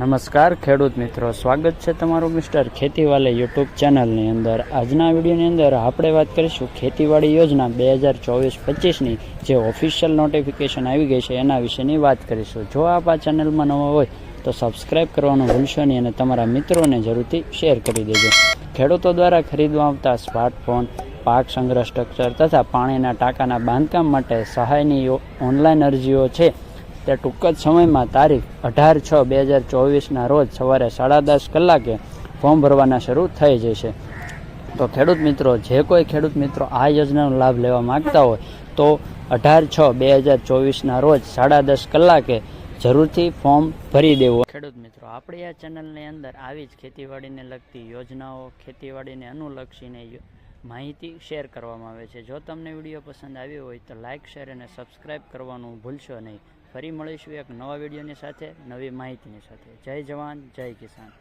નમસ્કાર, ખેડૂત મિત્રો. સ્વાગત છે તમારું મિસ્ટર ખેતીવાલે યુટ્યુબ ચેનલની અંદર. આજના વિડીયોની અંદર આપણે વાત કરીશું ખેતીવાડી યોજના બે હજાર ચોવીસ પચીસની જે ઓફિશિયલ નોટિફિકેશન આવી ગઈ છે એના વિશેની વાત કરીશું. જો આપ આ ચેનલમાં નવા હોય તો સબસ્ક્રાઇબ કરવાનું ભૂલશો નહીં અને તમારા મિત્રોને જરૂરથી શેર કરી દેજો. ખેડૂતો દ્વારા ખરીદવા આવતા સ્માર્ટફોન પાક સંગ્રહ સ્ટ્રક્ચર તથા પાણીના ટાંકાના બાંધકામ માટે સહાયની ઓનલાઈન અરજીઓ છે. તે ટૂંક જ સમયમાં તારીખ અઢાર છ બે હજાર ચોવીસના રોજ સવારે સાડા દસ કલાકે ફોર્મ ભરવાના શરૂ થઈ જશે. તો ખેડૂત મિત્રો, જે કોઈ ખેડૂત મિત્રો આ યોજનાનો લાભ લેવા માગતા હોય, તો અઢાર છ બે હજાર ચોવીસના રોજ સાડા દસ કલાકે જરૂરથી ફોર્મ ભરી દેવું. ખેડૂત મિત્રો, આપણી આ ચેનલની અંદર આવી જ ખેતીવાડીને લગતી યોજનાઓ, ખેતીવાડીને અનુલક્ષીને માહિતી શેર કરવામાં આવે છે. જો તમને વીડિયો પસંદ આવ્યો હોય તો લાઇક શેર અને સબસ્ક્રાઈબ કરવાનું ભૂલશો નહીં. ફરી મળીશું એક નવા વિડીયોની સાથે, નવી માહિતીની સાથે. જય જવાન, જય કિસાન.